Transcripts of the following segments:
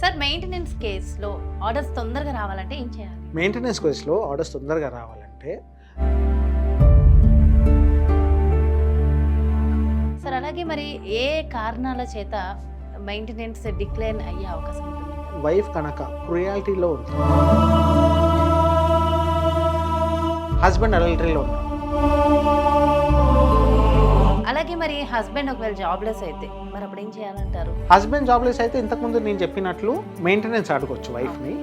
Sir maintenance కేసులో orders తొందరగా రావాలంటే ఏం చేయాలి? మెయింటెనెన్స్ కేసులో ఆర్డర్స్ తొందరగా రావాలంటే సార్ అలాగే మరి ఏ కారణాల చేత మెయింటెనెన్స్ డిక్లైన్ అయ్యే అవకాశం ఉంటుంది? వైఫ్ కనుక క్రుయాలిటీలో ఉంది హస్బెండ్ అడల్టరీలో ఉన్నారు అలాగే మరి హస్బెండ్ ఒకవేళ జాబ్లెస్ అయితే మరి అప్పుడు ఏం చేయాలంటారు? హస్బెండ్ జాబ్లెస్ అయితే ఇంతకుముందు నేను చెప్పినట్లు మెయింటెనెన్స్ అడగొచ్చు వైఫ్ని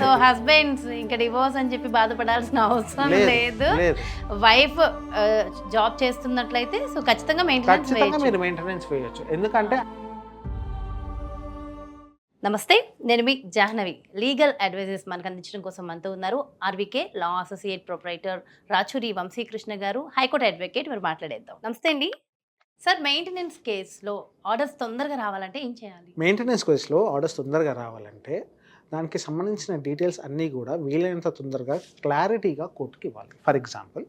సో హస్బెండ్స్ ఇంకా డివోర్స్ అని చెప్పి బాధపడాల్సిన అవసరం లేదు వైఫ్ జాబ్ చేస్తున్నట్లయితే సో ఖచ్చితంగా మెయింటెనెన్స్ ఖచ్చితంగా మీరు మెయింటెనెన్స్ వేయొచ్చు. ఎందుకంటే నమస్తే నేను మీ జాహ్నవి. లీగల్ అడ్వైజెస్ మనకు అందించడం కోసం మనతో ఉన్నారు RVK law associate proprietor Rachuri Vamsikrishna garu high court advocate. మీరు మాట్లాడేద్దాం. నమస్తే అండి. సార్ మెయింటెనెన్స్ కేసులో ఆర్డర్స్ తొందరగా రావాలంటే ఏం చేయాలి? మెయింటెనెన్స్ కేసులో ఆర్డర్స్ తొందరగా రావాలంటే దానికి సంబంధించిన డీటెయిల్స్ అన్నీ కూడా వీలైనంత తొందరగా క్లారిటీగా కోర్టుకి ఇవ్వాలి. ఫర్ ఎగ్జాంపుల్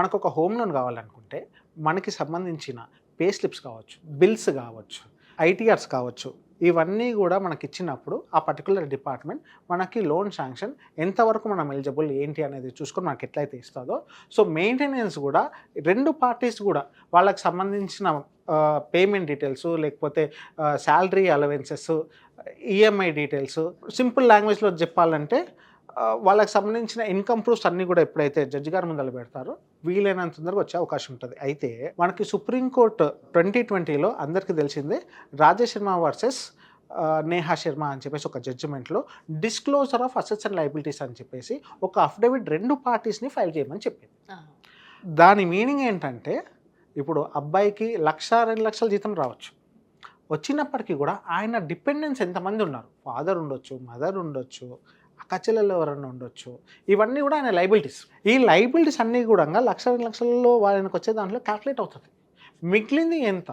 మనకు ఒక హోమ్ లోన్ కావాలనుకుంటే మనకి సంబంధించిన పే స్లిప్స్ కావచ్చు బిల్స్ కావచ్చు ఐటీఆర్స్ కావచ్చు ఇవన్నీ కూడా మనకి ఇచ్చినప్పుడు ఆ పర్టికులర్ డిపార్ట్మెంట్ మనకి లోన్ శాంక్షన్ ఎంతవరకు మనం ఎలిజిబుల్ ఏంటి అనేది చూసుకొని మనకి ఎట్లయితే ఇస్తుందో. సో మెయింటెనెన్స్ కూడా రెండు పార్టీస్ కూడా వాళ్ళకి సంబంధించిన పేమెంట్ డీటెయిల్స్ లేకపోతే salary allowances EMI details simple లాంగ్వేజ్లో చెప్పాలంటే వాళ్ళకి సంబంధించిన ఇన్కమ్ ప్రూఫ్స్ అన్నీ కూడా ఎప్పుడైతే జడ్జి గారి ముందర పెడతారో వీలైనంత తొందరగా వచ్చే అవకాశం ఉంటుంది. అయితే మనకి సుప్రీంకోర్టు ట్వంటీ ట్వంటీలో అందరికీ తెలిసిందే రాజేష్ శర్మ వర్సెస్ నేహా శర్మ అని చెప్పేసి ఒక జడ్జిమెంట్లో disclosure of assets and liabilities అని చెప్పేసి ఒక అఫిడవిట్ రెండు పార్టీస్ని ఫైల్ చేయమని చెప్పింది. దాని మీనింగ్ ఏంటంటే ఇప్పుడు అబ్బాయికి లక్ష రెండు లక్షల జీతం రావచ్చు. వచ్చినప్పటికీ కూడా ఆయన డిపెండెన్స్ ఎంతమంది ఉన్నారు? ఫాదర్ ఉండొచ్చు మదర్ ఉండొచ్చు అక్క చెల్లెలు ఎవరైనా ఉండొచ్చు. ఇవన్నీ కూడా ఆయన లైబిలిటీస్. ఈ లైబిలిటీస్ అన్నీ కూడా లక్ష రెండు లక్షలలో వాళ్ళకి వచ్చే దాంట్లో క్యాల్కులేట్ అవుతుంది. మిగిలింది ఎంత?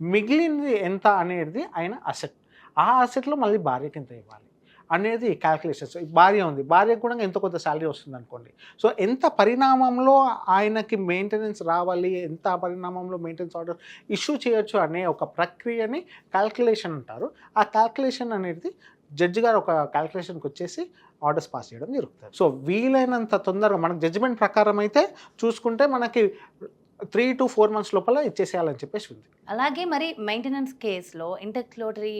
మిగిలింది ఎంత అనేది ఆయన అసెట్ ఆ అసెట్లో మళ్ళీ భార్యకి ఎంత ఇవ్వాలి అనేది క్యాల్కులేషన్స్ భార్య ఉంది. భార్యకు కూడా ఎంత కొంత శాలరీ వస్తుంది అనుకోండి. సో ఎంత పరిణామంలో ఆయనకి మెయింటెనెన్స్ రావాలి ఎంత పరిణామంలో మెయింటెనెన్స్ ఆర్డర్ ఇష్యూ చేయొచ్చు అనే ఒక ప్రక్రియని క్యాల్కులేషన్ అంటారు. ఆ క్యాల్కులేషన్ అనేది జడ్జి గారు ఒక క్యాల్కులేషన్కి వచ్చేసి ఆర్డర్స్ పాస్ చేయడం జరుగుతుంది. సో వీలైనంత తొందరగా మనకు జడ్జిమెంట్ ప్రకారం అయితే చూసుకుంటే మనకి త్రీ టు ఫోర్ మంత్స్ లోపల ఇచ్చేసేయాలని చెప్పేసి ఉంది. అలాగే మరి మెయింటెనెన్స్ కేసులో ఇంటర్క్లోటరీ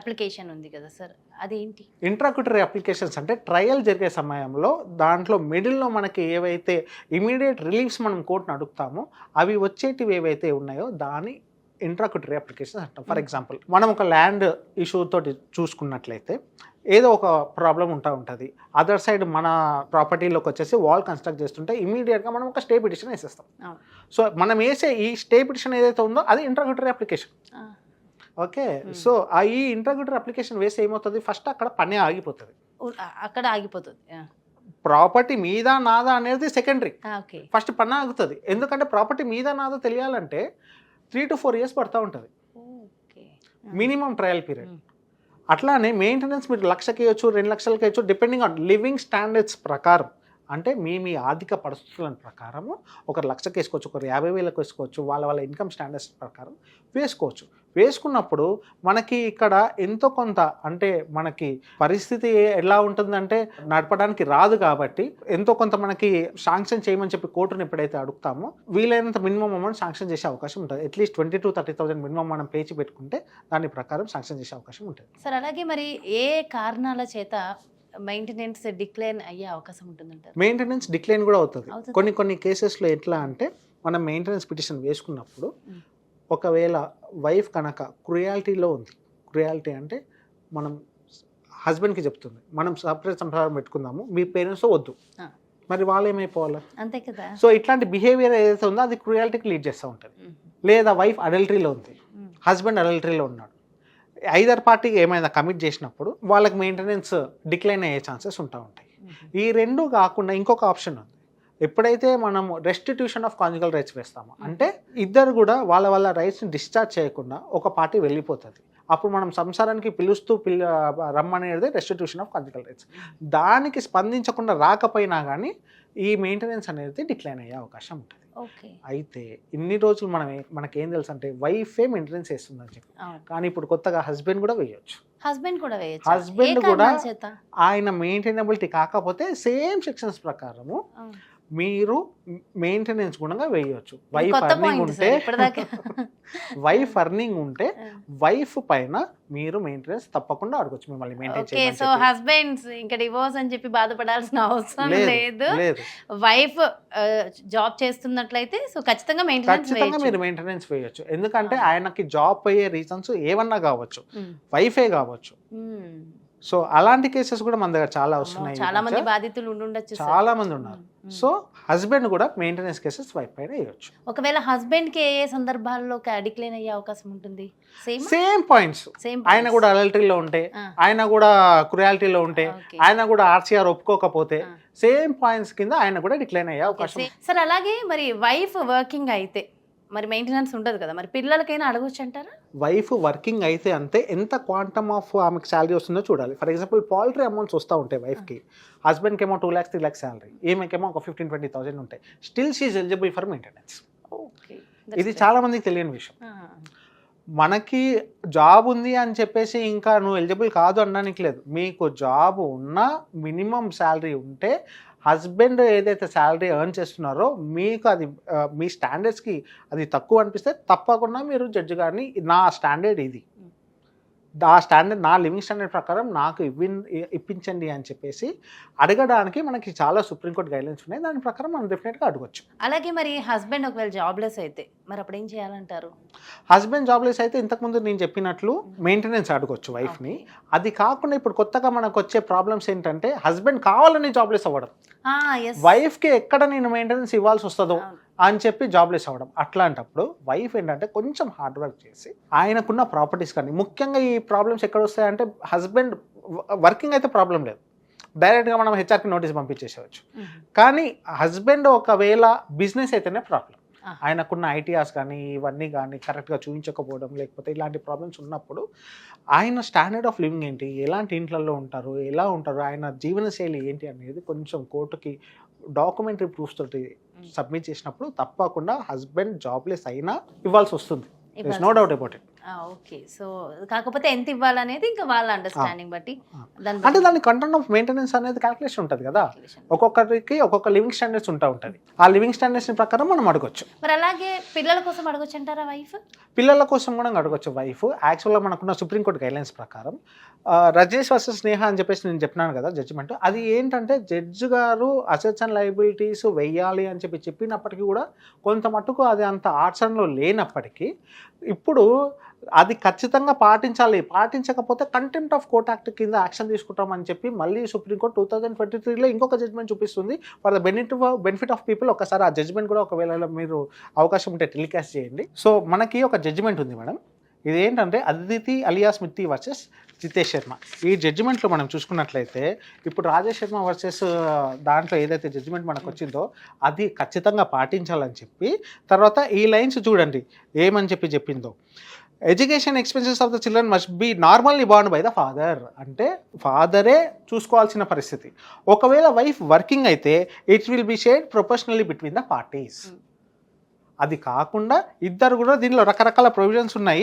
అప్లికేషన్ ఉంది కదా సార్ అదేంటి? ఇంట్రాక్యూటరీ అప్లికేషన్స్ అంటే ట్రయల్ జరిగే సమయంలో దాంట్లో మిడిల్లో మనకి ఏవైతే ఇమీడియట్ రిలీఫ్స్ మనం కోర్టును అడుగుతామో అవి వచ్చేటివి ఏవైతే ఉన్నాయో దాని ఇంట్రాక్యూటరీ అప్లికేషన్స్ అంటాం. ఫర్ ఎగ్జాంపుల్ మనం ఒక ల్యాండ్ ఇష్యూ తోటి చూసుకున్నట్లయితే ఏదో ఒక ప్రాబ్లం ఉంటా ఉంటుంది. అదర్ సైడ్ మన ప్రాపర్టీలోకి వచ్చేసి వాల్ కన్స్ట్రక్ట్ చేస్తుంటే ఇమీడియట్గా మనం ఒక స్టే పిటిషన్ వేసేస్తాం. సో మనం వేసే ఈ స్టే పిటిషన్ ఏదైతే ఉందో అది ఇంట్రాక్యూటరీ అప్లికేషన్ ఓకే. సో ఆ ఈ ఇంట్రాక్యూటరీ అప్లికేషన్ వేస్తే ఏమవుతుంది? ఫస్ట్ అక్కడ పని ఆగిపోతుంది. అక్కడ ఆగిపోతుంది. ప్రాపర్టీ మీద నాదా అనేది సెకండరీ ఫస్ట్ పని ఆగుతుంది. ఎందుకంటే ప్రాపర్టీ మీద నాదా తెలియాలంటే త్రీ టు ఫోర్ ఇయర్స్ పడతా ఉంటుంది. ఓకే. Minimum trial period. అట్లానే మెయింటెనెన్స్ మీరు లక్షకి ఇవ్వచ్చు రెండు లక్షలకి ఇవ్వచ్చు డిపెండింగ్ ఆన్ లివింగ్ స్టాండర్డ్స్ ప్రకారం. అంటే మీ మీ ఆర్థిక పరిస్థితుల ప్రకారము ఒకరు లక్షకి వేసుకోవచ్చు ఒకరు యాభై వేలకు వేసుకోవచ్చు వాళ్ళ వాళ్ళ ఇన్కమ్ స్టాండర్డ్స్ ప్రకారం వేసుకోవచ్చు. వేసుకున్నప్పుడు మనకి ఇక్కడ ఎంతో కొంత అంటే మనకి పరిస్థితి ఎలా ఉంటుందంటే నడపడానికి రాదు కాబట్టి ఎంతో కొంత మనకి శాంక్షన్ చేయమని చెప్పి కోర్టును ఎప్పుడైతే అడుగుతామో వీలైనంత మినిమం అమౌంట్ శాంక్షన్ చేసే అవకాశం ఉంటుంది at least twenty to thirty thousand minimum మనం పేచి పెట్టుకుంటే దాని ప్రకారం శాంక్షన్ చేసే అవకాశం ఉంటుంది సార్ అలాగే మరి ఏ కారణాల చేత మెయింటెనెన్స్ డిక్లైన్ అయ్యే అవకాశం ఉంటుందంటారు మెయింటెనెన్స్ డిక్లైన్ కూడా అవుతుంది? కొన్ని కొన్ని కేసెస్లో ఎట్లా అంటే మనం మెయింటెనెన్స్ పిటిషన్ వేసుకున్నప్పుడు. ఒకవేళ వైఫ్ కనుక క్రుయాలిటీలో ఉంది క్రుయాలిటీ అంటే మనం హస్బెండ్కి చెప్తుంది మనం సపరేట్ సంసారం పెట్టుకుందాము మీ పేరెంట్స్ వద్దు. మరి వాళ్ళు ఏమైపోవాలి అంతే కదా సో ఇట్లాంటి బిహేవియర్ ఏదైతే ఉందో అది క్రుయాలిటీకి లీడ్ చేస్తూ ఉంటుంది. లేదా వైఫ్ అడల్టరీలో ఉంది. హస్బెండ్ అడల్టరీలో ఉన్నాడు ఐదర్ పార్టీకి ఏమైనా కమిట్ చేసినప్పుడు వాళ్ళకి మెయింటెనెన్స్ డిక్లైన్ అయ్యే ఛాన్సెస్ ఉంటా ఉంటాయి. ఈ రెండు కాకుండా ఇంకొక ఆప్షన్ ఉంది ఎప్పుడైతే మనం రెస్టిట్యూషన్ ఆఫ్ కాన్జుగల్ రైట్స్ వేస్తామో అంటే ఇద్దరు కూడా వాళ్ళ వాళ్ళ రైట్స్ని డిశ్చార్జ్ చేయకుండా ఒక పార్టీ వెళ్ళిపోతుంది. అప్పుడు మనం సంసారానికి పిలుస్తూ పిల్ల రమ్మనేది రెస్టిట్యూషన్ ఆఫ్ కాన్జుగల్ రైట్స్ దానికి స్పందించకుండా రాకపోయినా కానీ ఈ మెయింటెనెన్స్ అనేది డిక్లైన్ అయ్యే అవకాశం ఉంటుంది. ఓకే. అయితే ఇన్ని రోజులు మనం ఏ- మనకేం తెలుసు అంటే వైఫే మెయింటెనెన్స్ వేస్తుందని చెప్పి. కానీ ఇప్పుడు కొత్తగా హస్బెండ్ కూడా వేయొచ్చు. హస్బెండ్ కూడా వేయచ్చు? ఏ కూడా- ఆయన మెయింటైనబిలిటీ కాకపోతే సేమ్ సెక్షన్స్ ప్రకారము. మీరు మెయింటెనెన్స్ గుణంగా వేయచ్చు. ఇది వైఫ్ అర్నింగ్ ఉంటే వైఫ్ అర్నింగ్ ఉంటే వైఫ్ పైన మీరు మెయింటెనెన్స్ తప్పకుండా అడగచ్చు మిమ్మల్ని మెయింటైన్ సో హస్బెండ్స్ ఇంకా డివోర్స్ అని చెప్పి బాధపడాల్సిన అవసరం లేదు వైఫ్ జాబ్ చేస్తున్నట్లయితే సో ఖచ్చితంగా మెయింటెనెన్స్ ఖచ్చితంగా మీరు మెయింటెనెన్స్ వేయొచ్చు. ఎందుకంటే. ఆయనకి జాబ్ అయ్యే రీజన్స్ ఏమన్నా కావచ్చు. వైఫే కావచ్చు. సో అలాంటి కేసెస్ కూడా మన దగ్గర చాలా వస్తున్నాయి చాలా మంది. బాధితులు ఉండుండొచ్చు. చాలా మంది ఉన్నారు. సో హస్బెండ్ కూడా మెయింటెనెన్స్ కేసెస్ వైఫ్ పైన వేయచ్చు. ఒకవేళ హస్బెండ్కి ఏ సందర్భాల్లో డిక్లైన్ అయ్యే అవకాశం ఉంటుంది? సేమ్ సేమ్ పాయింట్స్ సేమ్ ఆయన కూడా అలల్టరీలో ఉంటే ఆయన కూడా క్రుయాలిటీలో ఉంటే ఆయన కూడా ఆర్సీఆర్ ఒప్పుకోకపోతే. సేమ్ పాయింట్స్ కింద ఆయన కూడా డిక్లైన్ అయ్యే అవకాశం సార్ అలాగే మరి వైఫ్ వర్కింగ్ అయితే మరి మెయింటెనెన్స్ ఉండదు కదా? మరి పిల్లలకైనా అడగొచ్చు అంటారా? వైఫ్ వర్కింగ్ అయితే అంతే. ఎంత క్వాంటమ్ ఆఫ్ ఆమెకి శాలరీ వస్తుందో చూడాలి. ఫర్ ఎగ్జాంపుల్ పాలిటరీ అమౌంట్స్ వస్తూ ఉంటాయి వైఫ్కి హస్బెండ్కి ఏమో two lakhs three lakhs salary ఈమెకేమో ఒక ఫిఫ్టీన్ ట్వంటీ థౌసండ్ ఉంటాయి. Still she eligible for maintenance okay ఇది చాలా మందికి తెలియని విషయం. మనకి జాబ్ ఉంది అని చెప్పేసి ఇంకా నువ్వు ఎలిజిబుల్ కాదు అనడానికి లేదు. మీకు జాబ్ ఉన్నా మినిమం శాలరీ ఉంటే హస్బెండ్ ఏదైతే శాలరీ ఎర్న్ చేస్తున్నారో మీకు అది మీ స్టాండర్డ్స్కి అది తక్కువ అనిపిస్తే తప్పకుండా మీరు జడ్జి గారిని నా స్టాండర్డ్ ఇది. ఆ స్టాండర్డ్ నా లివింగ్ స్టాండర్డ్ ప్రకారం నాకు ఇవ్వి ఇప్పించండి అని చెప్పేసి అడగడానికి మనకి చాలా సుప్రీంకోర్టు గైడ్లైన్స్ ఉన్నాయి. దాని ప్రకారం మనం డెఫినెట్గా అడగచ్చు. అలాగే మరి హస్బెండ్ ఒకవేళ జాబ్లెస్ అయితే మరి అప్పుడు ఏం చేయాలంటారు? హస్బెండ్ జాబ్లెస్ అయితే ఇంతకుముందు నేను చెప్పినట్లు మెయింటెనెన్స్ అడగొచ్చు వైఫ్ని. అది కాకుండా ఇప్పుడు కొత్తగా మనకు వచ్చే ప్రాబ్లమ్స్ ఏంటంటే హస్బెండ్ కావాలని జాబ్లెస్ అవ్వడం. వైఫ్కి ఎక్కడ నేను మెయింటెనెన్స్ ఇవ్వాల్సి వస్తుందో అని చెప్పి జాబ్లెస్ అవ్వడం. అట్లాంటప్పుడు వైఫ్ ఏంటంటే కొంచెం హార్డ్ వర్క్ చేసి ఆయనకున్న ప్రాపర్టీస్ కానీ ముఖ్యంగా ఈ ప్రాబ్లమ్స్ ఎక్కడ వస్తాయంటే హస్బెండ్ వర్కింగ్ అయితే ప్రాబ్లం లేదు. డైరెక్ట్గా మనం హెచ్ఆర్కి నోటీస్ పంపించేసేవచ్చు కానీ హస్బెండ్ ఒకవేళ బిజినెస్ అయితేనే ప్రాబ్లం. ఆయనకున్న ఐటీఆర్స్ కానీ ఇవన్నీ కానీ కరెక్ట్గా చూపించకపోవడం లేకపోతే ఇలాంటి ప్రాబ్లమ్స్ ఉన్నప్పుడు ఆయన స్టాండర్డ్ ఆఫ్ లివింగ్ ఏంటి? ఎలాంటి ఇంట్లలో ఉంటారు? ఎలా ఉంటారు? ఆయన జీవనశైలి ఏంటి అనేది కొంచెం కోర్టుకి డాక్యుమెంటరీ ప్రూఫ్స్ తోటి సబ్మిట్ చేసినప్పుడు తప్పకుండా హస్బెండ్ జాబ్లెస్ అయినా ఇవ్వాల్సి వస్తుంది. No doubt about it okay. So కాకపోతే ఎంత ఇవ్వాలనేది ఇంకా వాళ్ళ అండర్స్టాండింగ్ బట్టి అంటే దాని కంటెంట్ ఆఫ్ మెయింటెనెన్స్ అనేది క్యాల్కులేషన్ ఉంటుంది కదా? ఒక్కొక్కరికి ఒక్కొక్క లివింగ్ స్టాండర్డ్స్ ఉంటా ఉంటుంది. ఆ లివింగ్ స్టాండర్డ్స్ ప్రకారం మనం అడగొచ్చు. మరి అలాగే పిల్లల కోసం అడగొచ్చు అంటారా వైఫ్ పిల్లల కోసం కూడా అడగొచ్చు వైఫ్ యాక్చువల్గా మనకున్న సుప్రీంకోర్టు గైడ్లైన్స్ ప్రకారం రజనీష్ వర్సెస్ స్నేహ అని చెప్పేసి నేను చెప్పినాను కదా జడ్జిమెంట్ అది ఏంటంటే జడ్జి గారు అసెట్స్ అండ్ లైబిలిటీస్ వెయ్యాలి అని చెప్పి చెప్పినప్పటికీ కూడా కొంత మట్టుకు అది అంత ఆచరణలో లేనప్పటికీ ఇప్పుడు అది ఖచ్చితంగా పాటించాలి. పాటించకపోతే కంటెంప్ట్ ఆఫ్ కోర్ట్ యాక్ట్ కింద యాక్షన్ తీసుకుంటామని చెప్పి మళ్ళీ సుప్రీంకోర్టు టూ థౌజండ్ ట్వంటీ త్రీలో ఇంకొక జడ్జ్మెంట్ చూపిస్తుంది. For the benefit benefit of people ఒకసారి ఆ జడ్జ్మెంట్ కూడా ఒకవేళ మీరు అవకాశం ఉంటే టెలికాస్ట్ చేయండి. సో మనకి ఒక జడ్జిమెంట్ ఉంది మేడం. ఇది ఏంటంటే అదితి అలియా మిత్తి వర్సెస్ జితేష్ శర్మ. ఈ జడ్జిమెంట్లో మనం చూసుకున్నట్లయితే ఇప్పుడు రాజేష్ శర్మ వర్సెస్ దాంట్లో ఏదైతే జడ్జిమెంట్ మనకు వచ్చిందో అది ఖచ్చితంగా పాటించాలని చెప్పి తర్వాత ఈ లైన్స్ చూడండి. ఏమని చెప్పి చెప్పిందో. Education expenses of the children must be normally bond by the father. అంటే ఫాదరే చూసుకోవాల్సిన పరిస్థితి. ఒకవేళ వైఫ్ వర్కింగ్ అయితే it will be shared professionally between the parties. అది కాకుండా ఇద్దరు కూడా దీనిలో రకరకాల ప్రొవిజన్స్ ఉన్నాయి.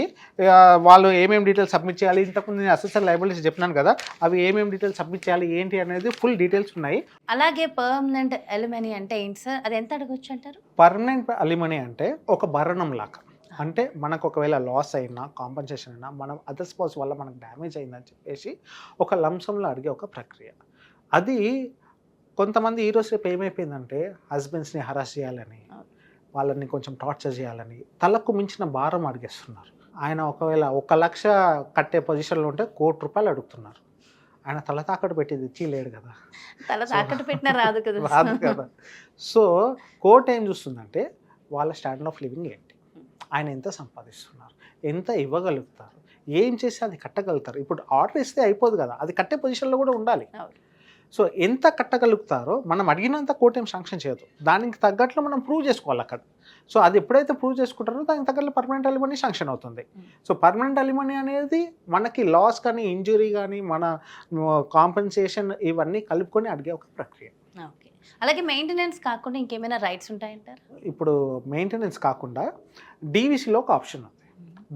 వాళ్ళు ఏమేమి డీటెయిల్స్ సబ్మిట్ చేయాలి? ఇంతకుముందు నేను అసెసర్ లైబిలిటీస్ చెప్పినాను కదా అవి ఏమేమి డీటెయిల్స్ సబ్మిట్ చేయాలి ఏంటి అనేది ఫుల్ డీటెయిల్స్ ఉన్నాయి. అలాగే పర్మనెంట్ ఎలిమనీ అంటే ఏంటి సార్? అది ఎంత అడగొచ్చు అంటారు? పర్మనెంట్ అలిమనీ అంటే ఒక భరణం లాగా అంటే మనకు ఒకవేళ లాస్ అయినా కాంపన్సేషన్ అయినా మనం అదర్ స్పౌస్ వల్ల మనకు డ్యామేజ్ అయిందని చెప్పేసి ఒక లంసంలో అడిగే ఒక ప్రక్రియ. అది కొంతమంది ఈ రోజు రేపు ఏమైపోయిందంటే హస్బెండ్స్ని హరాస్ చేయాలని వాళ్ళని కొంచెం టార్చర్ చేయాలని తలకు మించిన భారం అడిగేస్తున్నారు. ఆయన ఒకవేళ ఒక లక్ష కట్టే పొజిషన్లో ఉంటే కోటి రూపాయలు అడుగుతున్నారు. ఆయన తల తాకట్టు పెట్టేది ఇచ్చి లేడు కదా. తల తాకట్టు పెట్టినా రాదు కదా. రాదు కదా. సో కోర్ట్ ఏం చూస్తుందంటే వాళ్ళ స్టాండర్డ్ ఆఫ్ లివింగ్ ఏంటి? ఆయన ఎంత సంపాదిస్తున్నారు? ఎంత ఇవ్వగలుగుతారు? ఏం చేసి అది కట్టగలుగుతారు? ఇప్పుడు ఆర్డర్ ఇస్తే అయిపోదు కదా అది కట్టే పొజిషన్లో కూడా ఉండాలి. సో ఎంత కట్టగలుగుతారో మనం అడిగినంత కోర్టు ఏం శాంక్షన్ చేయదు. దానికి తగ్గట్లు మనం ప్రూవ్ చేసుకోవాలి అక్కడ. సో అది ఎప్పుడైతే ప్రూవ్ చేసుకుంటారో దానికి తగ్గట్లు పర్మనెంట్ అలిమనీ శాంక్షన్ అవుతుంది. సో పర్మనెంట్ అలిమనీ అనేది మనకి లాస్ కానీ ఇంజురీ కానీ మన కాంపెన్సేషన్ ఇవన్నీ కలుపుకొని అడిగే ఒక ప్రక్రియ. ఓకే. అలాగే మెయింటెనెన్స్ కాకుండా ఇంకేమైనా రైట్స్ ఉంటాయంటారు? ఇప్పుడు మెయింటెనెన్స్ కాకుండా డీవీసీలో ఒక ఆప్షన్ ఉంది.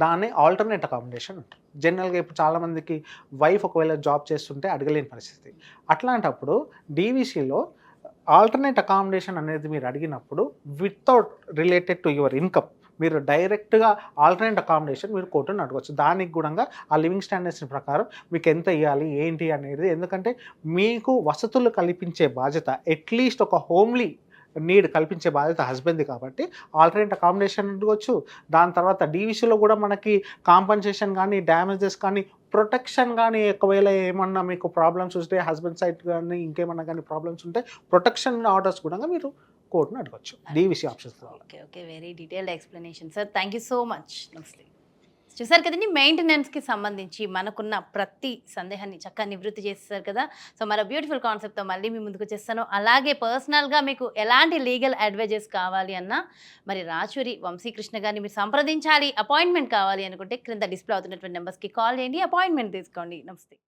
దాన్ని ఆల్టర్నేట్ అకామిడేషన్ ఉంటుంది జనరల్గా ఇప్పుడు చాలామందికి వైఫ్ ఒకవేళ జాబ్ చేస్తుంటే అడగలేని పరిస్థితి. అట్లాంటప్పుడు డీవీసీలో ఆల్టర్నేట్ అకామిడేషన్ అనేది మీరు అడిగినప్పుడు without related to your income మీరు డైరెక్ట్గా ఆల్టర్నేట్ అకామిడేషన్ మీరు కోర్టును అడగవచ్చు దానికి కూడా ఆ లివింగ్ స్టాండర్డ్స్ ప్రకారం మీకు ఎంత ఇవ్వాలి ఏంటి అనేది. ఎందుకంటే మీకు వసతులు కల్పించే బాధ్యత అట్లీస్ట్ ఒక హోమ్లీ నీడ్ కల్పించే బాధ్యత హస్బెండ్ది కాబట్టి ఆల్టర్నేట్ అకామిడేషన్ అడగవచ్చు దాని తర్వాత డీవీసీలో కూడా మనకి కాంపన్సేషన్ కానీ డ్యామేజెస్ కానీ ప్రొటెక్షన్ కానీ ఒకవేళ ఏమన్నా మీకు ప్రాబ్లమ్స్ వస్తే హస్బెండ్ సైడ్ కానీ ఇంకేమన్నా కానీ ప్రాబ్లమ్స్ ఉంటే ప్రొటెక్షన్ ఆర్డర్స్ కూడా మీరు కోర్టును అడగచ్చు. DVC options okay okay. Very detailed explanation sir thank you so much నమస్తే చూసారు కదండి మెయింటెనెన్స్కి సంబంధించి మనకున్న ప్రతి సందేహాన్ని చక్కగా నివృత్తి చేస్తారు కదా. సో మరో బ్యూటిఫుల్ కాన్సెప్ట్తో మళ్ళీ మీ ముందుకు చేస్తాను అలాగే పర్సనల్గా మీకు ఎలాంటి లీగల్ అడ్వైజెస్ కావాలి అన్నా మరి రాచూరి వంశీకృష్ణ గారిని మీరు సంప్రదించాలి అపాయింట్మెంట్ కావాలి అనుకుంటే క్రింద డిస్ప్లే అవుతున్నటువంటి నెంబర్స్కి కాల్ చేయండి అపాయింట్మెంట్ తీసుకోండి. నమస్తే